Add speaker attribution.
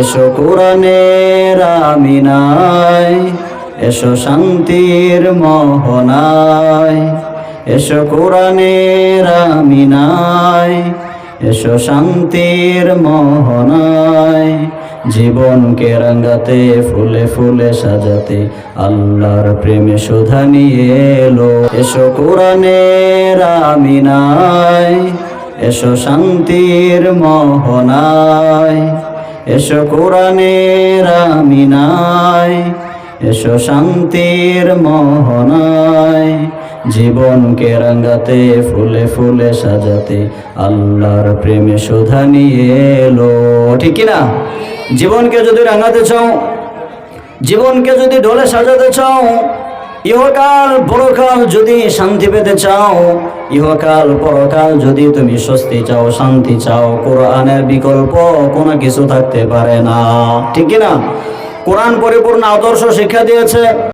Speaker 1: এসো কোরআনের আমিনায়, এসো শান্তির মোহনায়, এসো কোরআনের আমিনায়, এসো শান্তির মোহনায়, জীবনকে রঙ্গাতে ফুলে ফুলে সাজাতে, আল্লাহর প্রেমে সুধা নিয়ে এলো। এসো কোরআনের আমিনায়, এসো শান্তির মোহনায় এসো কোরআনের আমিনায়, এসো শান্তির মোহনায়। জীবনকে রঙ্গাতে ফুলে ফুলে সাজাতে আল্লাহর প্রেমে সুধা নিয়ে এলো। ঠিক না জীবনকে যদি রাঙাতে চাও, জীবনকে যদি ঢোলে সাজাতে চাও ইহকাল পরকাল যদি শান্তি পেতে চাও, ইহকাল পরকাল যদি তুমি স্বস্তি চাও, শান্তি চাও, কোরআনের বিকল্প কোনো কিছু থাকতে পারে না। ঠিক না কোরআন পরিপূর্ণ আদর্শ শিক্ষা দিয়েছে।